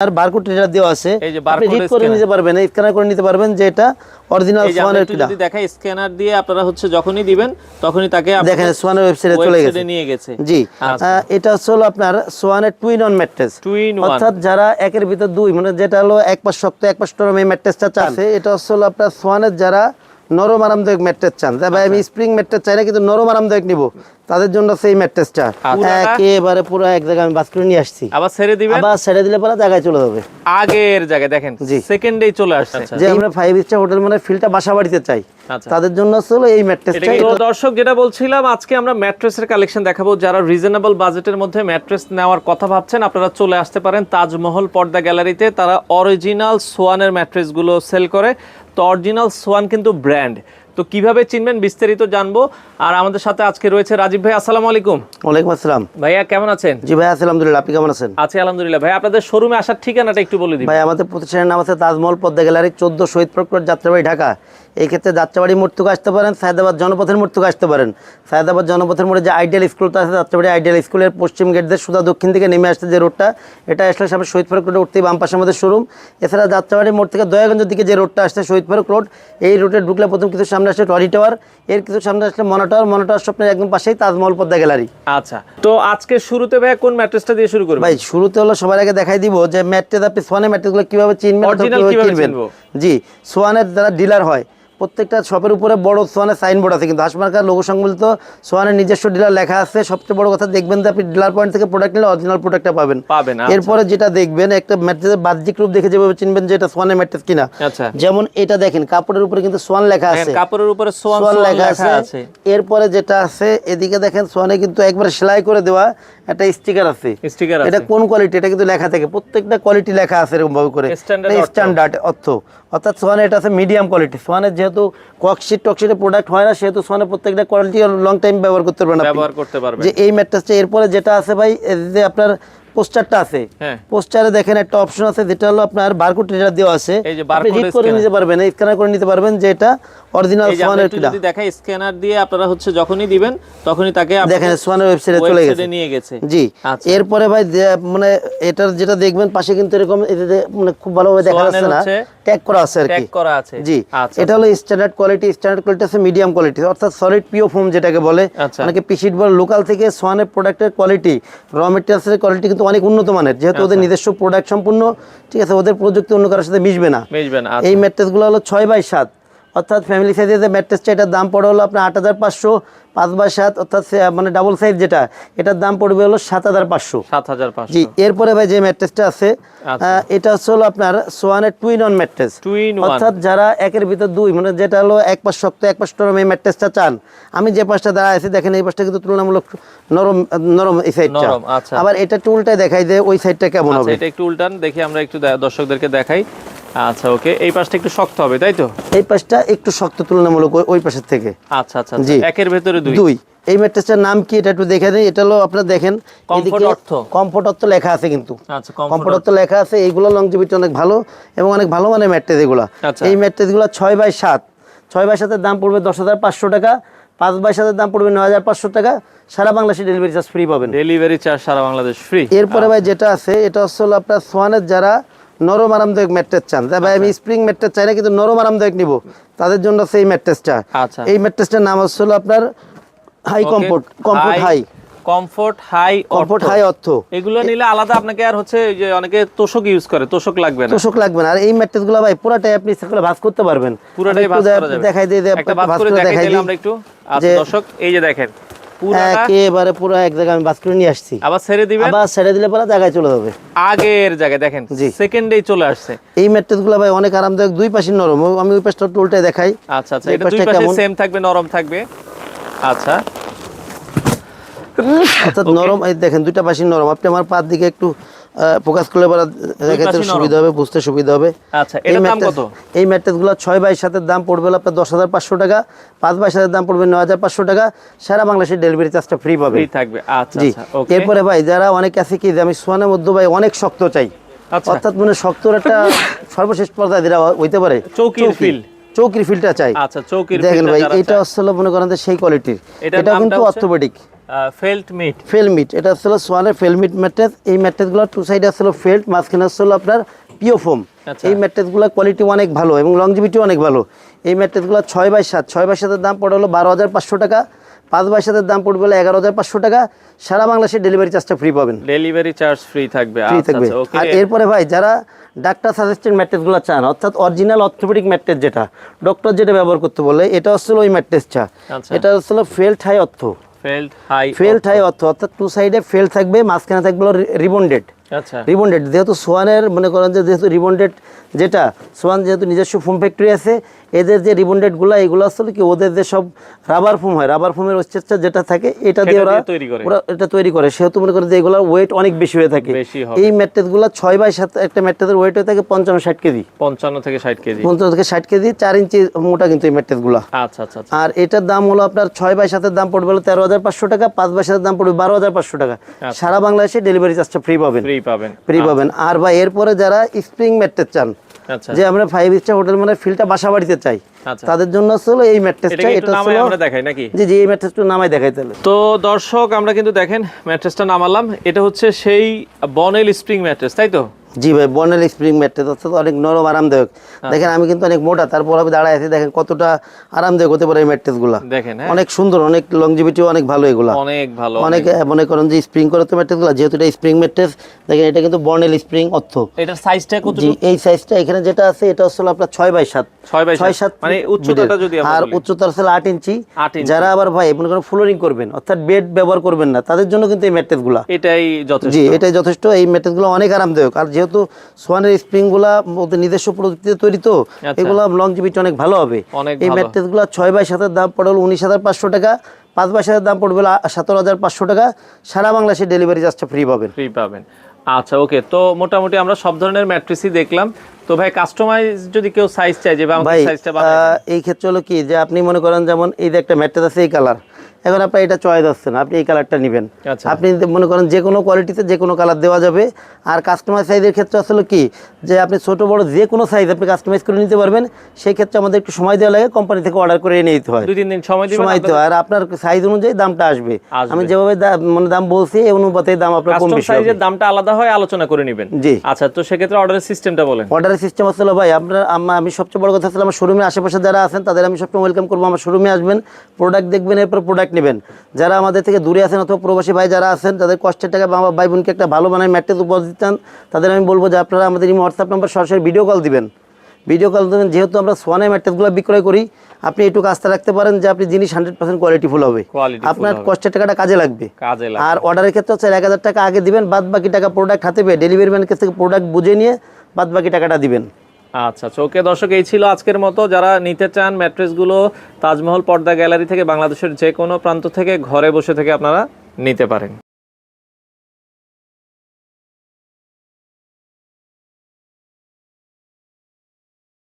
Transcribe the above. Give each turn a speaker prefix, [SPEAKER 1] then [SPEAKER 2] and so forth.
[SPEAKER 1] আর barcode দেওয়া আছে
[SPEAKER 2] এই যে
[SPEAKER 1] আপনি রিড করে নিতে পারবেন স্ক্যানার করে নিতে পারবেন যে এটা অরিজিনাল সোয়ানের কিনা
[SPEAKER 2] যদি দেখাই স্ক্যানার দিয়ে আপনারা হচ্ছে যখনই দিবেন তখনই তাকে
[SPEAKER 1] দেখেন সোয়ানের ওয়েবসাইটে চলে গেছে।
[SPEAKER 2] নিয়ে গেছে।
[SPEAKER 1] জি
[SPEAKER 2] আচ্ছা।
[SPEAKER 1] এটা হচ্ছে হলো আপনার সোয়ানের twin on mattress.
[SPEAKER 2] Two in one
[SPEAKER 1] অর্থাৎ যারা একের ভিতর দুই মানে যেটা হলো এক পাশ শক্ত এক পাশ নরম এই ম্যাট্রেসটা চাচ্ছে এটা হচ্ছে হলো আপনার সোয়ানের যারা নরম আরামদায়ক ম্যাট্রেস চান। যে ভাই আমি স্প্রিং ম্যাট্রেস চাই না কিন্তু নরম আরামদায়ক নিব। তাদের জন্য সেই ম্যাট্রেসটা
[SPEAKER 2] পুরাটা?
[SPEAKER 1] একেবারে পুরো এক জায়গায় আমি বাস করে নিয়ে আসছি।
[SPEAKER 2] আবার ছেড়ে দিবে
[SPEAKER 1] আবার ছেড়ে দিলে পরে জায়গায় চলে যাবে।
[SPEAKER 2] আগের জায়গায় দেখেন সেকেন্ডেই চলে আসছে।
[SPEAKER 1] যে আমরা ফাইভ স্টার হোটেল মানে ফিলটা বাসা বাড়িতে চাই।
[SPEAKER 2] আচ্ছা।
[SPEAKER 1] তাদের জন্য ছিল এই ম্যাট্রেসটা
[SPEAKER 2] তো দর্শক যেটা বলছিলাম আজকে আমরা ম্যাট্রেসের কালেকশন দেখাবো। যারা রিজনেবল বাজেটের মধ্যে ম্যাট্রেস নেওয়ার কথা ভাবছেন আপনারা চলে আসতে পারেন তাজমহল পর্দা গ্যালারিতে তারা অরিজিনাল সোয়ানের ম্যাট্রেসগুলো সেল করে। তো অরিজিনাল সোয়ান কিন্তু ব্র্যান্ড তো কীভাবে চিনবেন বিস্তারিত জানব। আর আমাদের সাথে আজকে রয়েছে রাজীব ভাই আসসালামু আলাইকুম।
[SPEAKER 1] ওয়ালাইকুম আসসালাম।
[SPEAKER 2] ভাইয়া কেমন আছেন?
[SPEAKER 1] জি ভাই আলহামদুলিল্লাহ আপনি কেমন আছেন?
[SPEAKER 2] আছি আলহামদুলিল্লাহ। ভাই আপনাদের শোরুমে আসার ঠিকানাটা একটু বলে দিন।
[SPEAKER 1] ভাই আমাদের প্রতিষ্ঠানের নাম আছে তাজমহল পদ্মা গ্যালারি চোদ্দ শহীদ প্রকট যাত্রাবাড়ি ঢাকা। এই ক্ষেত্রে যাত্রাবাড়ি মোড় থেকে আসতে পারেন সায়দাবাদ জনপথের মোড় থেকে আসতে পারেন। সায়দাবাদ জনপথের মোড়ে যে আইডিয়াল স্কুলটা আছে যাত্রাবাড়ি আইডিয়াল স্কুলের পশ্চিম গেট দিয়ে সুদা দক্ষিণ থেকে নেমে আসছে যে রোডটা এটা আসলে সামনে শহীদ ফারুক রোডে উঠতেই বাম পাশে আমাদের শোরুম। এছাড়া যাত্রাবাড়ি মোড় থেকে দয়াগঞ্জের দিকে যে রোডটা আসছে শহীদ ফারুক রোড এই রোডে ঢুকলে প্রথম কিছু সামনে আসছে টরি টাওয়ার এর কিছু সামনে আসলে মনো টাওয়ার মনিটর স্বপ্নের একদম পাশেই তাজমহল পদ্মা গ্যালারি।
[SPEAKER 2] আচ্ছা তো আজকে শুরুতে ভাই কোন ম্যাট্রেসটা দিয়ে শুরু করব
[SPEAKER 1] ভাই শুরুতে হলো সবার আগে দেখাই দিব যে ম্যাট্রেস আপনি সোয়ানের ম্যাট্রেসগুলো কীভাবে চিনবেন কীভাবে
[SPEAKER 2] চিনবেন
[SPEAKER 1] জি সোয়ানের যারা ডিলার হয় প্রত্যেকটা শপের উপরে বড় সোয়ানের সাইনবোর্ড আছে কিন্তু হাসমার্কার লোগো সংবলিত সোয়ানের নিজস্ব ডিলার লেখা আছে। সবচেয়ে বড় কথা দেখবেন যে আপনি ডিলার পয়েন্ট থেকে প্রোডাক্ট নিলে অরিজিনাল প্রোডাক্টটা পাবেন।
[SPEAKER 2] পাবেন আচ্ছা।
[SPEAKER 1] এরপরে যেটা দেখবেন একটা ম্যাট্রেসের বাহ্যিক রূপ দেখে যেভাবে চিনবেন যে এটা সোয়ানের ম্যাট্রেস কিনা।
[SPEAKER 2] আচ্ছা।
[SPEAKER 1] যেমন এটা দেখেন কাপড়ের উপরে কিন্তু সোয়ান লেখা আছে।
[SPEAKER 2] কাপড়ের উপরে সোয়ান
[SPEAKER 1] লেখা আছে। এরপরে যেটা আছে এদিকে দেখেন সোয়ানে কিন্তু একবারে সেলাই করে দেওয়া। একটা স্টিকার আছে।
[SPEAKER 2] স্টিকার
[SPEAKER 1] এটা কোন কোয়ালিটি এটা কিন্তু লেখা থাকে। প্রত্যেকটা কোয়ালিটি লেখা আছে এরকম ভাবে করে। স্ট্যান্ডার্ড অর্থ। অর্থাৎ সোয়ানে এটা আছে মিডিয়াম কোয়ালিটি সোয়ানের যেহেতু ককশিট টকশিটে প্রোডাক্ট হয় না সেহেতু সোয়ানের প্রত্যেকটা কোয়ালিটি লং টাইম ব্যবহার করতে পারবেন না
[SPEAKER 2] ব্যবহার করতে পারবেন।
[SPEAKER 1] যে এই ম্যাট্রেসটা এরপরে যেটা আছে ভাই যে আপনার পোস্টারটা আছে।
[SPEAKER 2] হ্যাঁ।
[SPEAKER 1] পোস্টারে দেখেন একটা অপশন আছে যেটা হলো আপনার বারকোড রিডার দেওয়া আছে।
[SPEAKER 2] এই যে
[SPEAKER 1] আপনি রিড করে নিতে পারবেন স্ক্যানার করে নিতে পারবেন যে এটা অরিজিনাল সোয়ানের কিনা।
[SPEAKER 2] যদি দেখাই স্ক্যানার দিয়ে আপনারা হচ্ছে যখনই দিবেন তখনই তাকে
[SPEAKER 1] দেখেন সোয়ানের ওয়েবসাইটে চলে গেছে।
[SPEAKER 2] নিয়ে গেছে।
[SPEAKER 1] জি।
[SPEAKER 2] আচ্ছা।
[SPEAKER 1] এরপরে ভাই মানে এটার যেটা দেখবেন পাশে কিন্তু এরকম মানে খুব ভালোভাবে দেখা যাচ্ছে না। ট্যাগ করা আছে আর কি।
[SPEAKER 2] ট্যাগ করা আছে।
[SPEAKER 1] জি।
[SPEAKER 2] আচ্ছা।
[SPEAKER 1] এটা হলো স্ট্যান্ডার্ড কোয়ালিটি স্ট্যান্ডার্ড কোয়ালিটি আছে মিডিয়াম কোয়ালিটি অর্থাৎ সলিড পিও ফোম যেটাকে বলে। অনেকে পিসিট বলে লোকাল থেকে সোয়ানের প্রোডাক্টের কোয়ালিটি র মেটেরিয়ালসের কোয়ালিটি কিন্তু অনেক উন্নত মানের যেহেতু ওদের নিজস্ব প্রোডাক্ট সম্পূর্ণ ঠিক আছে ওদের প্রযুক্তি অন্য কারোর সাথে মিশবে না।
[SPEAKER 2] মিশবে না
[SPEAKER 1] এই ম্যাট্রেসগুলো হলো ছয় বাই সাত। অর্থাৎ ফ্যামিলি সাইজের যে ম্যাট্রেসটা এটার দাম পড়ে হলো আপনার আট হাজার পাঁচশো পাঁচ বাই সাত অর্থাৎ মানে ডাবল সাইজ যেটা এটার দাম পড়বে হলো সাত হাজার পাঁচশো।
[SPEAKER 2] সাত হাজার
[SPEAKER 1] জি এরপরে ভাই যে ম্যাট্রেসটা আছে
[SPEAKER 2] আচ্ছা।
[SPEAKER 1] এটা হচ্ছে হলো আপনার সোয়ানের টুইন অন ম্যাট্রেস অর্থাৎ যারা একের ভিতর দুই মানে যেটা হলো এক পাশ শক্ত এক পাশ নরম এই ম্যাট্রেসটা চান। আমি যে পাশটা দাঁড়ায় আছি দেখেন এই পাশটা কিন্তু তুলনামূলক নরম নরম এই সাইডটা
[SPEAKER 2] আচ্ছা।
[SPEAKER 1] আবার এটা টুলটাই দেখাই যে ওই সাইডটা কেমন
[SPEAKER 2] আচ্ছা
[SPEAKER 1] হবে।
[SPEAKER 2] এটা একটু উল্টান দেখি আমরা একটু দর্শকদেরকে দেখাই। আচ্ছা ওকে। এই পাশটা একটু শক্ত হবে তাই তো?
[SPEAKER 1] এই পাশটা একটু শক্ত তুলনামূলক ওই- পাশের থেকে।
[SPEAKER 2] আচ্ছা আচ্ছা
[SPEAKER 1] জি।
[SPEAKER 2] আচ্ছা। একের ভেতরে দুই।
[SPEAKER 1] দুই। এই ম্যাট্রেসটার নাম কি? এটা একটু দেখে নিই। এটা হলো আপনারা দেখেন
[SPEAKER 2] Comfort অর্থ।
[SPEAKER 1] কমফোর্ট অর্থ লেখা আছে কিন্তু।
[SPEAKER 2] আচ্ছা কম
[SPEAKER 1] কমফোর্ট অর্থ। লেখা আছে। এইগুলো লংজিভিটি অনেক ভালো এবং অনেক ভালো মানের ম্যাট্রেস এগুলো।
[SPEAKER 2] আচ্ছা।
[SPEAKER 1] এই ম্যাট্রেসগুলো ছয় বাই সাত। ছয় বাই সাতের দাম পড়বে দশ হাজার পাঁচশো টাকা। পাঁচ বাই সাতের দাম পড়বে নয় হাজার পাঁচশো টাকা। সারা বাংলাদেশে ডেলিভারি চার্জ ফ্রি পাবেন।
[SPEAKER 2] ডেলিভারি চার্জ সারা বাংলাদেশ ফ্রি
[SPEAKER 1] এরপরে ভাই যেটা আছে এটা হচ্ছে হলো আপনার সোয়ানের যারা নরম আরামদায়ক ম্যাট্রেস চান। ভাই আমি স্প্রিং ম্যাট্রেস চাই না কিন্তু নরম আরামদায়ক নিব। তাদের জন্য সেই ম্যাট্রেসটা
[SPEAKER 2] আচ্ছা।
[SPEAKER 1] এই ম্যাট্রেসটার নাম হচ্ছে হলো আপনার high comfort comfort high.
[SPEAKER 2] Comfort high
[SPEAKER 1] comfort high অর্থ।
[SPEAKER 2] এগুলো নিলে আলাদা আপনাকে আর হচ্ছে যে অনেকে তোষক ইউজ করে তোষক লাগবে না।
[SPEAKER 1] তোষক লাগবে না। আর এই ম্যাট্রেসগুলো ভাই পুরাটাই আপনি করলে ভাঁজ করতে পারবেন।
[SPEAKER 2] পুরোটাই ভাঁজ করা যাবে।
[SPEAKER 1] দেখাই দিই যে
[SPEAKER 2] একটা ভাঁজ করে দেখাই দিলাম আমরা একটু। আচ্ছা দর্শক এই যে দেখেন।
[SPEAKER 1] একেবারে পুরো এক জায়গায় আমি বাস করে নিয়ে আসছি।
[SPEAKER 2] আবার ছেড়ে দিবে?
[SPEAKER 1] আবার ছেড়ে দিলে পরে জায়গায় চলে যাবে।
[SPEAKER 2] আগের জায়গায় দেখেন। সেকেন্ডেই চলে আসছে।
[SPEAKER 1] এই ম্যাট্রেসগুলো ভাই অনেক আরামদায়ক দুই পাশে নরম। আমি ওই পাশটা উল্টে দেখাই।
[SPEAKER 2] আচ্ছা আচ্ছা এটা দুই পাশে সেম থাকবে নরম থাকবে। আচ্ছা।
[SPEAKER 1] অর্থাৎ নরম এই দেখেন দুইটা পাশে নরম। আপনি আমার দিকে একটু ফোকাস করলে পরে দেখাতে সুবিধা হবে বুঝতে সুবিধা হবে।
[SPEAKER 2] আচ্ছা
[SPEAKER 1] এই
[SPEAKER 2] এটার দাম কত?
[SPEAKER 1] এই পড়বে আপনার দশ হাজার পাঁচশো টাকা। বাই দাম পড়বে নয় হাজার পাঁচশো টাকা। সারা বাংলাদেশের ডেলিভারি চার্জটা ফ্রি পাবে।
[SPEAKER 2] ফ্রি থাকবে। আচ্ছা আচ্ছা ওকে
[SPEAKER 1] এরপরে ভাই যারা অনেক আছে কি যে আমি সোয়ানের মধ্যে ভাই অনেক শক্ত চাই। অর্থাৎ মানে শক্তর একটা সর্বশেষ পর্যায়ে যেটা হইতে পারে
[SPEAKER 2] চৌকির feel।
[SPEAKER 1] চৌকির ফিলটা চাই।
[SPEAKER 2] আচ্ছা চৌকির
[SPEAKER 1] দেখেন ভাই এটা। হলো মনে করেন সেই কোয়ালিটির এটা কিন্তু? অর্থোপেডিক
[SPEAKER 2] ফেল্ট মিট
[SPEAKER 1] ফেলমিট এটা হচ্ছিল সোয়ানের ফেলমিট ম্যাট্রেস। এই ম্যাট্রেসগুলো টু সাইডে আসছিল ফেল্ট মাঝখানে আসছিল আপনার পিও ফোম
[SPEAKER 2] আচ্ছা।
[SPEAKER 1] এই ম্যাট্রেসগুলো কোয়ালিটি অনেক ভালো এবং লংজিভিটি অনেক ভালো। এই ম্যাট্রেসগুলো ছয় বাই সাত ছয় বাই সাতের দাম পড়ে হলো বারো হাজার পাঁচশো টাকা। পাঁচ বাই সাতের দাম পড়বে হলো এগারো হাজার পাঁচশো টাকা। সারা বাংলাদেশে ডেলিভারি চার্জটা ফ্রি পাবেন।
[SPEAKER 2] ডেলিভারি চার্জ ফ্রি থাকবে।
[SPEAKER 1] ফ্রি
[SPEAKER 2] আচ্ছা
[SPEAKER 1] থাকবে।
[SPEAKER 2] আচ্ছা
[SPEAKER 1] আর এরপরে ভাই যারা ডাক্তার সাজেস্টেড ম্যাট্রেসগুলো চান অর্থাৎ অরিজিনাল অর্থোপেডিক ম্যাট্রেস যেটা ডক্টর যেটা ব্যবহার করতে বলে এটা হচ্ছিল ওই ম্যাট্রেসটা। এটা হচ্ছিল ফেল্ট হাই অর্থ
[SPEAKER 2] ফেল্ট হাই
[SPEAKER 1] ফেল্ট হাই অর্থ অর্থাৎ টু সাইডে ফেল থাকবে মাঝখানে থাকবে রিবন্ডেড
[SPEAKER 2] আচ্ছা।
[SPEAKER 1] রিবন্ডেড যেহেতু সোয়ানের মনে করেন যে যেহেতু রিবন্ডেড যেটা সোয়ান যেহেতু নিজস্ব ফোম ফ্যাক্টরি আছে এদের যে রিবন্ডেডগুলো এগুলো আসলে কি ওদের যে সব রাবার ফোম হয় রাবার ফোমের অস্টেচটা যেটা থাকে এটা দিয়ে ওরা। ওরা এটা তৈরি করে। সেহেতু মনে করেন যে এগুলোর ওয়েট অনেক বেশি হয়ে থাকে। এই ম্যাট্রেসগুলো ছয় বাই সাত একটা ম্যাট্রেসের ওয়েট হয়ে থাকে পঞ্চান্ন ষাট কেজি।
[SPEAKER 2] পঞ্চান্ন থেকে ষাট কেজি।
[SPEAKER 1] পঞ্চান্ন থেকে ষাট কেজি চার ইঞ্চি মোটা কিন্তু এই ম্যাট্রেসগুলো।
[SPEAKER 2] আচ্ছা আচ্ছা আচ্ছা।
[SPEAKER 1] আর এটার দাম হলো আপনার ছয় বাই সাতের দাম পড়বে তেরো হাজার পাঁচশো টাকা পাঁচ বাই সাতের দাম পড়বে বারো হাজার পাঁচশো টাকা। সারা বাংলাদেশে ডেলিভারি চার্জটা ফ্রি পাবেন।
[SPEAKER 2] পাবেন।
[SPEAKER 1] ফ্রি পাবেন। আর বা এরপরে যারা স্প্রিং ম্যাট্রেস চান
[SPEAKER 2] আচ্ছা।
[SPEAKER 1] যে আমরা ফাইভ স্টার হোটেল মানে ফিলটা বাসা বাড়িতে চাই
[SPEAKER 2] আচ্ছা।
[SPEAKER 1] তাদের জন্য আসলে এই ম্যাট্রেসটা। এটা হলো
[SPEAKER 2] আমরা দেখাই নাকি?
[SPEAKER 1] জি জি এই ম্যাট্রেসটা নামাই দেখাই তাহলে।
[SPEAKER 2] তো দর্শক আমরা কিন্তু দেখেন ম্যাট্রেসটা নামালাম। এটা হচ্ছে সেই বনেল স্প্রিং ম্যাট্রেস তাই তো?
[SPEAKER 1] জি ভাই বর্নেল স্প্রিং ম্যাট্রেস অর্থাৎ অনেক নরম আরামদায়ক।
[SPEAKER 2] আচ্ছা।
[SPEAKER 1] দেখেন আমি কিন্তু অনেক মোটা তারপর আমি দাঁড়ায় আছি দেখেন কতটা আরামদায়ক হতে পারে এই ম্যাট্রেসগুলো
[SPEAKER 2] দেখেন হ্যাঁ।
[SPEAKER 1] অনেক সুন্দর অনেক লংজিভিটি অনেক ভালো এগুলা।
[SPEAKER 2] অনেক ভালো
[SPEAKER 1] অনেক। মনে করেন যে স্প্রিং করে তো ম্যাট্রেসগুলো যেহেতু এটা স্প্রিং ম্যাট্রেস দেখেন এটা কিন্তু বর্নেল স্প্রিং অর্থ।
[SPEAKER 2] এটার সাইজটা কত
[SPEAKER 1] জি এই সাইজটা এখানে যেটা আছে এটা হচ্ছে আপনার ছয় বাই সাত।
[SPEAKER 2] ছয় বাই
[SPEAKER 1] ছয় সাত
[SPEAKER 2] মানে উচ্চতাটা যদি আমরা
[SPEAKER 1] আর। উচ্চতা আছে আট ইঞ্চি। যারা আবার ভাই মনে করেন ফ্লোরিং করবেন অর্থাৎ বেড ব্যবহার করবেন না তাদের জন্য কিন্তু এই ম্যাট্রেসগুলা
[SPEAKER 2] এটাই যথেষ্ট।
[SPEAKER 1] জি এটাই যথেষ্ট এই ম্যাট্রেসগুলো অনেক আরামদায়ক। আর যেহেতু সোয়ানের স্প্রিংগুলা ওদের নিজস্ব প্রযুক্তিতে তৈরি তো
[SPEAKER 2] আচ্ছা।
[SPEAKER 1] এগুলো লংজিভিটি অনেক ভালো হবে। এই। ম্যাট্রেসগুলো ছয় বাই সাতের দাম পড়ে হলো উনিশ হাজার পাঁচশো টাকা পাঁচ বাই সাতের দাম পড়বে সতেরো হাজার পাঁচশো টাকা। সারা বাংলাদেশে ডেলিভারি চার্জটা ফ্রি পাবেন।
[SPEAKER 2] ফ্রি পাবেন। আচ্ছা ওকে তো মোটামুটি আমরা সব ধরনের ম্যাট্রেসই দেখলাম। তো ভাই কাস্টমাইজ যদি কেউ সাইজ চাই যে
[SPEAKER 1] ভাই এই ক্ষেত্রে হলো কি যে আপনি মনে করেন যেমন এই যে একটা ম্যাট্রেস আছে এই কালার এখন আপনার এটা চয়েস আসছে না আপনি এই কালারটা নেবেন।
[SPEAKER 2] আচ্ছা।
[SPEAKER 1] আপনি মনে করেন যে কোনো কোয়ালিটিতে যে কোনো কালার দেওয়া যাবে। আর কাস্টমার সাইজের ক্ষেত্রে আসলে কি? যে আপনি ছোট বড় যে কোনো সাইজ আপনি কাস্টমাইজ করে নিতে পারবেন সেই ক্ষেত্রে আমাদের একটু সময় দেওয়া লাগে কোম্পানি থেকে অর্ডার করে এনে দিতে হয়।
[SPEAKER 2] দুই তিন দিন সময়
[SPEAKER 1] সময় দিতে হয়। আর আপনার সাইজ অনুযায়ী দামটা আসবে। আমি যেভাবে মানে দাম বলছি এই অনুপাতে দাম আপনার কম বেশি
[SPEAKER 2] সাইজের দামটা আলাদা হয় আলোচনা করে নেবেন।
[SPEAKER 1] জি।
[SPEAKER 2] আচ্ছা তো সেক্ষেত্রে অর্ডারের সিস্টেমটা বলেন।
[SPEAKER 1] অর্ডারের সিস্টেম আসলে ভাই আপনার আমি সবচেয়ে বড় কথা হচ্ছে আমার শোরুমের আশেপাশে যারা আছেন তাদের আমি সবসময় ওয়েলকাম করব। আমার শোরুমে আসবেন প্রোডাক্ট দেখবেন এরপর প্রোডাক্ট নেবেন। যারা আমাদের থেকে দূরে আছেন অথবা প্রবাসী ভাই যারা আছেন তাদের কষ্টের টাকা বা ভাই বোনকে একটা ভালো বানায় ম্যাট্রেস উপহার দিতেন। তাদের আমি বলব যে আপনারা আমাদের এই হোয়াটসঅ্যাপ নাম্বার সরাসরি ভিডিও কল দিবেন। ভিডিও কল দেবেন যেহেতু আমরা সোয়ানে ম্যাট্রেসগুলো বিক্রয় করি আপনি একটু আস্থা রাখতে পারেন যে আপনি জিনিস হান্ড্রেড পার্সেন্ট কোয়ালিটিফুল হবে। আপনার। কষ্টের টাকাটা কাজে লাগবে। আর অর্ডারের ক্ষেত্রে হচ্ছে এক হাজার টাকা আগে দিবেন বাদ বাকি টাকা প্রোডাক্ট হাতে পেয়ে ডেলিভারি ম্যানের কাছ থেকে প্রোডাক্ট বুঝে নিয়ে বাদ বাকি টাকাটা দিবেন।
[SPEAKER 2] আচ্ছা আচ্ছা। ওকে, দর্শক, এই ছিল আজকের মতো। যারা নিতে চান ম্যাট্রেসগুলো, তাজমহল, পর্দা গ্যালারি থেকে বাংলাদেশের যে কোনো প্রান্ত থেকে ঘরে বসে থেকে আপনারা নিতে পারেন।